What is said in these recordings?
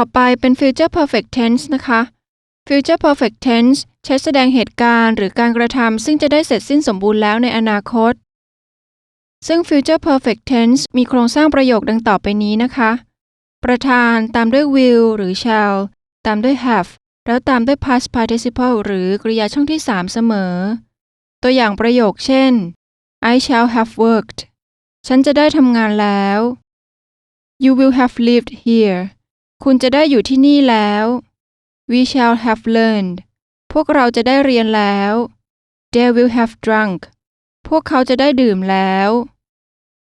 ต่อไปเป็น future perfect tense นะคะ future perfect tense ใช้แสดงเหตุการณ์หรือการกระทำซึ่งจะได้เสร็จสิ้นสมบูรณ์แล้วในอนาคต ซึ่ง future perfect tense มีโครงสร้างประโยคดังต่อไปนี้นะคะ ประธานตามด้วย will หรือ shall ตามด้วย have แล้วตามด้วย past participle หรือกริยาช่องที่ 3 เสมอ ตัวอย่างประโยคเช่น I shall have worked ฉันจะได้ทำงานแล้ว You will have lived here คุณจะได้อยู่ที่นี่แล้ว We shall have learned พวกเราจะได้เรียนแล้ว They will have drunk พวกเขาจะได้ดื่มแล้ว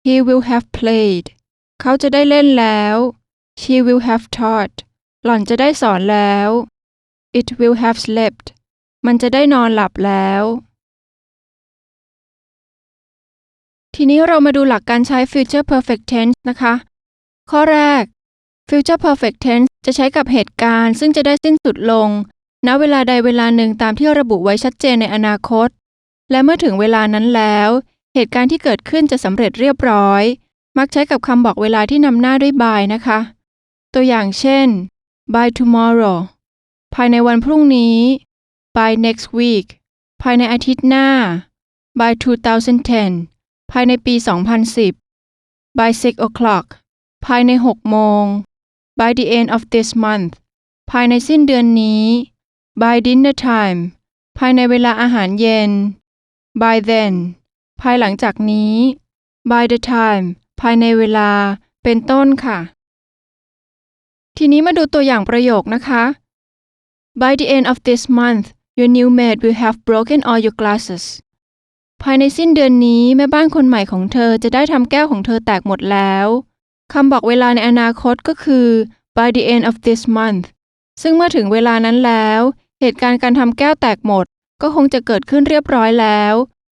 He will have played เขาจะได้เล่นแล้ว She will have taught หล่อนจะได้สอนแล้ว It will have slept มันจะได้นอนหลับแล้ว ทีนี้เรามาดูหลักการใช้ future perfect tense นะคะ ข้อแรก future perfect tense จะใช้กับเหตุการณ์ซึ่งจะได้สิ้นสุดลง ณ เวลาใดเวลาหนึ่งตามที่ระบุไว้ชัดเจนในอนาคต และเมื่อถึงเวลานั้นแล้ว เหตุการณ์ที่เกิดขึ้นจะสำเร็จเรียบร้อย มักใช้กับคำบอกเวลาที่นำหน้าด้วย by นะคะ ตัวอย่างเช่น by tomorrow ภายในวันพรุ่งนี้ by next week ภายในอาทิตย์หน้า by 2010 ภายในปี 2010 by 6 o'clock ภายใน 6 โมง by the end of this month ภายในสิ้นเดือนนี้ by dinner time ภายในเวลาอาหารเย็น by then ภายหลังจากนี้ by the time ภายในเวลา เป็นต้นค่ะ ทีนี้มาดูตัวอย่างประโยคนะคะ By the end of this month your new maid will have broken all your glasses ภายในสิ้นเดือนนี้แม่บ้านคนใหม่ของเธอจะได้ทำแก้วของเธอแตกหมดแล้ว คำบอกเวลาในอนาคตก็คือ by the end of this month ซึ่งเมื่อถึงเวลานั้นแล้ว เหตุการณ์การทำแก้วแตกหมด ก็คงจะเกิดขึ้นเรียบร้อยแล้ว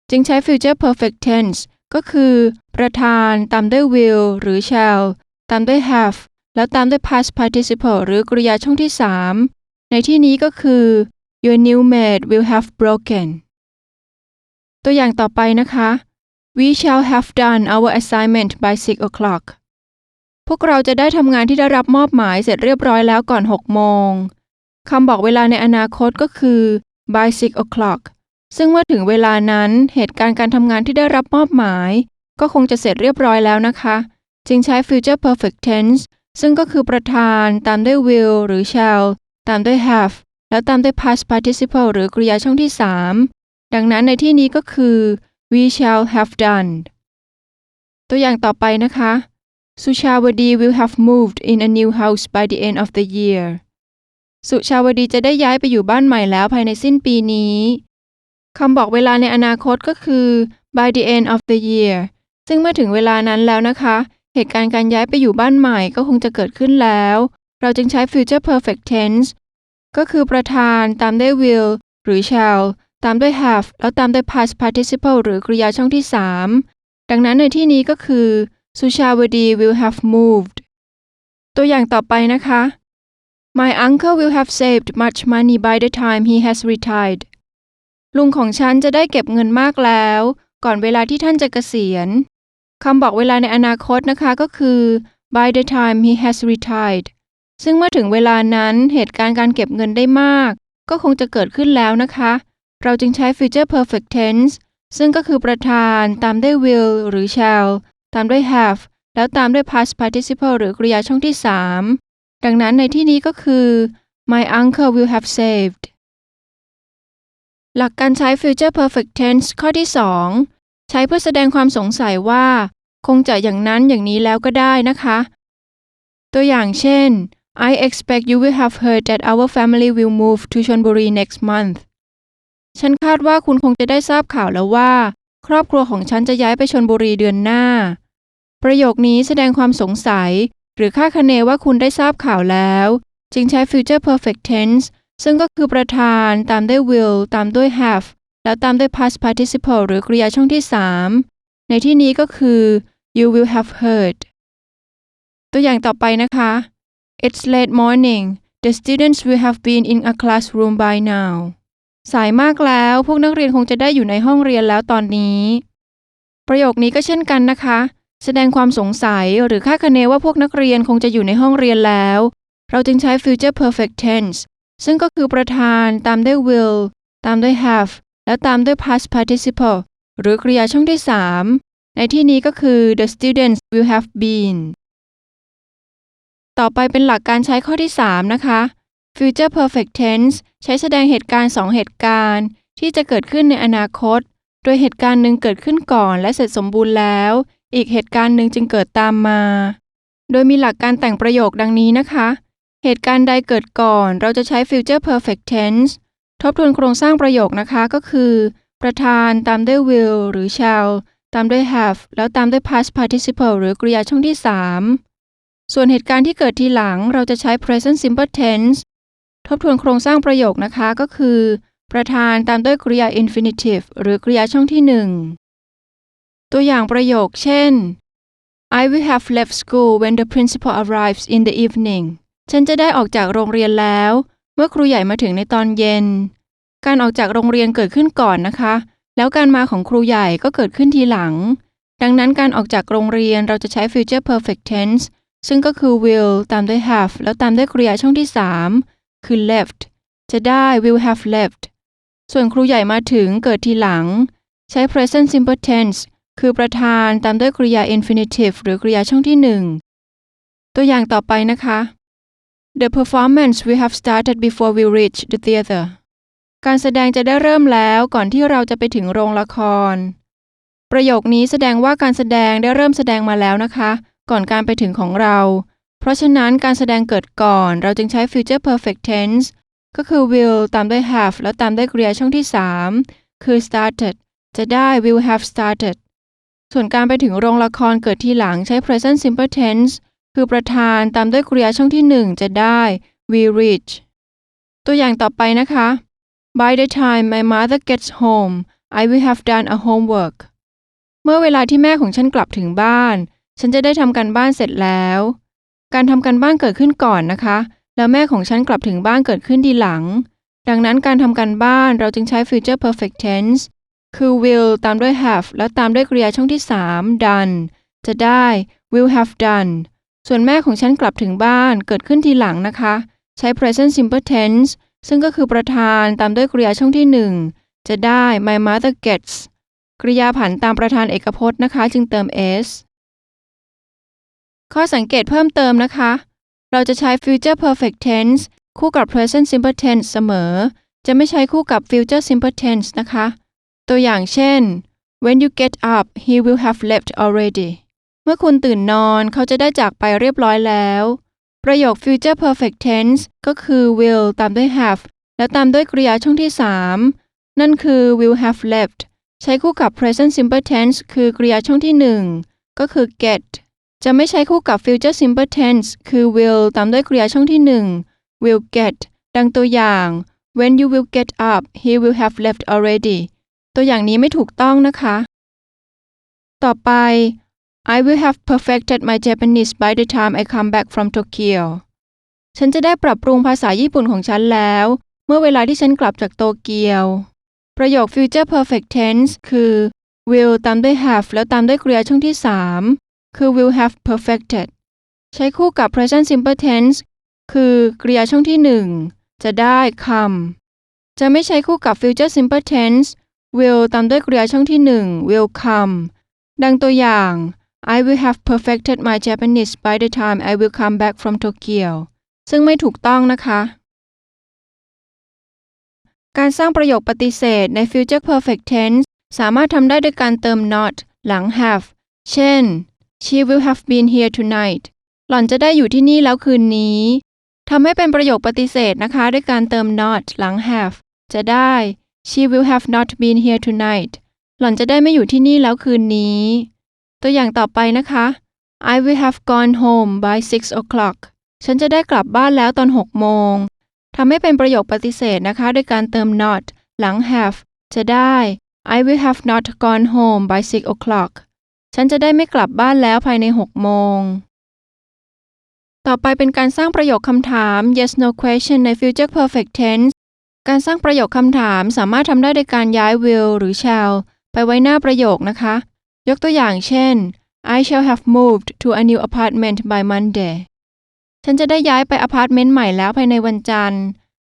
จึงใช้ future perfect tense ก็คือ ประธาน ตามด้วย will หรือ shall ตามด้วย have แล้วตามด้วย past participle หรือกริยาช่องที่ 3 ในที่นี้ก็คือ your new maid will have broken ตัวอย่างต่อไปนะคะ We shall have done our assignment by 6 o'clock พวกเราจะได้ทำงานที่ได้รับมอบหมายเสร็จเรียบร้อยแล้วก่อน 6 โมง คำบอกเวลาในอนาคตก็คือ by 6 o'clock ซึ่งเมื่อถึงเวลานั้นเหตุการณ์การทำงานที่ได้รับมอบหมาย ก็คงจะเสร็จเรียบร้อยแล้วนะคะ จึงใช้ future perfect tense ซึ่งก็คือประธาน ตามด้วย will หรือ shall ตามด้วย have แล้วตามด้วย past participle หรือกริยาช่องที่ 3 ดังนั้นในที่นี้ก็คือ we shall have done ตัวอย่างต่อไปนะคะ สุชาวดี will have moved in a new house by the end of the year สุชาวดีจะได้ย้ายไปอยู่บ้านใหม่แล้วภายในสิ้นปีนี้คำบอกเวลาในอนาคตก็คือ by the end of the year ซึ่งเมื่อถึงเวลานั้นแล้วนะคะ เหตุการณ์การย้ายไปอยู่บ้านใหม่ก็คงจะเกิดขึ้นแล้ว เราจึงใช้ future perfect tense ก็คือประธานตามด้วย will หรือ shall ตามด้วย have แล้วตามด้วย past participle หรือกริยาช่องที่ 3 ดังนั้นในที่นี้ก็คือ สุชาวดี will have moved ตัวอย่างต่อไปนะคะ My uncle will have saved much money by the time he has retired ลุงของฉันจะได้เก็บเงินมากแล้ว ก่อนเวลาที่ท่านจะเกษียณคำบอกเวลาในอนาคตนะคะก็คือ by the time he has retired ซึ่งเมื่อถึงเวลานั้นเหตุการณ์การเก็บเงินได้มาก ก็คงจะเกิดขึ้นแล้วนะคะ เราจึงใช้ future perfect tense ซึ่งก็คือประธานตามด้วย will หรือ shall ตามด้วย have แล้วตามด้วย past participle หรือกริยาช่องที่ 3 ดังนั้นในที่นี้ก็คือ my uncle will have saved หลักการใช้ future perfect tense ข้อที่ 2 ใช้เพื่อแสดงความสงสัยว่า คงจะอย่างนั้นอย่างนี้แล้วก็ได้นะคะ ตัวอย่างเช่น I expect you will have heard that our family will move to Chonburi next month ฉันคาดว่าคุณคงจะได้ทราบข่าวแล้วว่า ครอบครัวของฉันจะย้ายไปชนบุรีเดือนหน้า ประโยคนี้แสดงความสงสัย หรือคาดคะเนว่าคุณได้ทราบข่าวแล้ว จึงใช้ future perfect tense ซึ่งก็คือประธานตามด้วย will ตามด้วย have แล้วตามด้วย past participle หรือกริยาช่องที่ 3 ในที่นี้ก็คือ you will have heard ตัวอย่างต่อไปนะคะ It's late morning the students will have been in a classroom by now สายมากแล้วพวกนักเรียนคงจะได้อยู่ในห้องเรียนแล้วตอนนี้ ประโยคนี้ก็เช่นกันนะคะ แสดงความสงสัยหรือคาดคะเนว่าพวกนักเรียนคงจะอยู่ในห้องเรียนแล้ว เราจึงใช้ future perfect tense ซึ่งก็คือประธานตามด้วย will ตามด้วย have แล้วตามด้วย past participle หรือกริยาช่องที่ 3 ในที่นี้ก็คือ the students will have been ต่อไปเป็นหลักการใช้ข้อที่ 3 นะคะ future perfect tense ใช้แสดงเหตุการณ์ 2 เหตุการณ์ ที่จะเกิดขึ้นในอนาคต โดยเหตุการณ์หนึ่งเกิดขึ้นก่อนและเสร็จสมบูรณ์แล้ว อีกเหตุการณ์หนึ่งจึงเกิดตามมา โดยมีหลักการแต่งประโยคดังนี้นะคะ เหตุการณ์ใดเกิดก่อนเราจะใช้ future perfect tense ทบทวนโครงสร้างประโยคนะคะก็คือ ประธานตามด้วย will หรือ shall ตามด้วย have แล้วตามด้วย past participle หรือกริยาช่องที่ 3 ส่วนเหตุการณ์ที่เกิดทีหลังเราจะใช้ present simple tense ทบทวนโครงสร้างประโยคนะคะก็คือ ประธานตามด้วยกริยา infinitive หรือกริยาช่องที่ 1 ตัวอย่างประโยคเช่น I will have left school when the principal arrives in the evening ฉันจะได้ออกจากโรงเรียนแล้ว เมื่อครูใหญ่มาถึงในตอนเย็น การออกจากโรงเรียนเกิดขึ้นก่อนนะคะ แล้วการมาของครูใหญ่ก็เกิดขึ้นทีหลัง ดังนั้นการออกจากโรงเรียนเราจะใช้ future perfect tense ซึ่งก็คือ will ตามด้วย have แล้วตามด้วยกริยาช่องที่ 3 คือ left จะได้ will have left ส่วนครูใหญ่มาถึงเกิดทีหลัง ใช้ present simple tense คือประธานตามด้วยกริยา infinitive หรือกริยาช่องที่ 1 ตัวอย่างต่อไปนะคะ The performance will have started before we reach the theater การแสดงจะได้เริ่มแล้วก่อนที่เราจะไปถึงโรงละคร ประโยคนี้แสดงว่าการแสดงได้เริ่มแสดงมาแล้วนะคะ ก่อนการไปถึงของเรา เพราะฉะนั้นการแสดงเกิดก่อนเราจึงใช้ future perfect tense ก็คือ will ตามด้วย have แล้วตามด้วยกริยาช่องที่ 3 คือ started จะได้ will have started ส่วนการไปถึงโรงละครเกิดทีหลังใช้ present simple tense คือประธานตามด้วยกริยาช่องที่ 1 จะได้ we reach ตัวอย่างต่อไปนะคะ By the time my mother gets home I will have done a homework เมื่อเวลาที่แม่ของฉันกลับถึงบ้าน ฉันจะได้ทำการบ้านเสร็จแล้ว การทำการบ้านเกิดขึ้นก่อนนะคะ แล้วแม่ของฉันกลับถึงบ้านเกิดขึ้นทีหลัง ดังนั้นการทำการบ้านเราจึงใช้ future perfect tense คือ will ตามด้วย have แล้วตามด้วยกริยาช่องที่ 3 done จะได้ will have done ส่วนแม่ของฉันกลับถึงบ้านเกิดขึ้นทีหลังนะคะ ใช้ present simple tense ซึ่งก็คือประธานตามด้วยกริยาช่องที่ 1 จะได้ my mother gets กริยาผันตามประธานเอกพจน์นะคะ จึงเติม s ข้อสังเกตเพิ่มเติมนะคะ เราจะใช้ future perfect tense คู่กับ present simple tense เสมอ จะไม่ใช้คู่กับ future simple tense นะคะ ตัวอย่างเช่น when you get up he will have left already เมื่อคุณตื่นนอนเขาจะได้จากไปเรียบร้อยแล้ว ประโยค future perfect tense ก็คือ will ตามด้วย have แล้วตามด้วยกริยาช่องที่ 3 นั่นคือ will have left ใช้คู่กับ present simple tense คือกริยาช่องที่ 1 ก็คือ get จะไม่ใช้คู่กับ future simple tense คือ will ตามด้วยกริยาช่องที่ 1 will get ดังตัวอย่าง when you will get up he will have left already ตัวอย่างนี้ไม่ถูกต้องนะคะ ต่อไป I will have perfected my Japanese by the time I come back from Tokyo ฉันจะได้ปรับปรุงภาษาญี่ปุ่นของฉันแล้ว เมื่อเวลาที่ฉันกลับจากโตเกียว ประโยค future perfect tense คือ will ตามด้วย have แล้วตามด้วยกริยาช่องที่ 3 คือ will have perfected ใช้คู่กับ present simple tense คือกริยาช่องที่ 1 จะได้ come จะไม่ใช้คู่กับ future simple tense will ตามด้วยกริยาช่องที่1 will come ดังตัวอย่าง I will have perfected my Japanese by the time I will come back from Tokyo ซึ่งไม่ถูกต้องนะคะ การสร้างประโยคปฏิเสธใน future perfect tense สามารถทำได้ด้วยการเติม not หลัง have เช่น she will have been here tonight หล่อนจะได้อยู่ที่นี่แล้วคืนนี้ทำให้เป็นประโยคปฏิเสธนะคะ ด้วยการเติม not หลัง have จะได้ she will have not been here tonight หล่อนจะได้ไม่อยู่ที่นี่แล้วคืนนี้ ตัวอย่างต่อไปนะคะ I will have gone home by six o'clock ฉันจะได้กลับบ้านแล้วตอน6โมงทำให้เป็นประโยคปฏิเสธนะคะด้วยการเติม not หลัง have จะได้ I will have not gone home by six o'clock ฉันจะได้ไม่กลับบ้านแล้วภายใน6โมง ต่อไปเป็นการสร้างประโยคคำถาม yes no question ใน future perfect tense การสร้างประโยคคำถามสามารถทำได้โดยการย้าย will หรือ shall ไปไว้หน้าประโยคนะคะ ยกตัวอย่างเช่น I shall have moved to a new apartment by Monday ฉันจะได้ย้ายไปอพาร์ตเมนต์ใหม่แล้วภายในวันจันทร์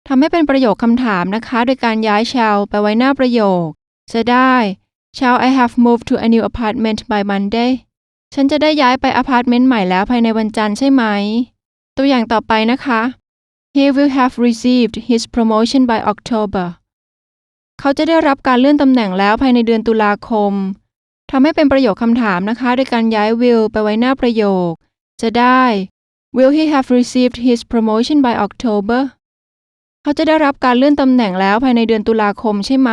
ทำให้เป็นประโยคคำถามนะคะ โดยการย้าย shall ไปไว้หน้าประโยค จะได้ shall I have moved to a new apartment by Monday ฉันจะได้ย้ายไปอพาร์ตเมนต์ใหม่แล้วภายในวันจันทร์ใช่ไหม ตัวอย่างต่อไปนะคะ He will have received his promotion by October เขาจะได้รับการเลื่อนตำแหน่งแล้วภายในเดือนตุลาคม ทำให้เป็นประโยคคำถามนะคะ ด้วยการย้าย will ไปไว้หน้าประโยค จะได้ Will he have received his promotion by October เขาจะได้รับการเลื่อนตำแหน่งแล้วภายในเดือนตุลาคมใช่ไหม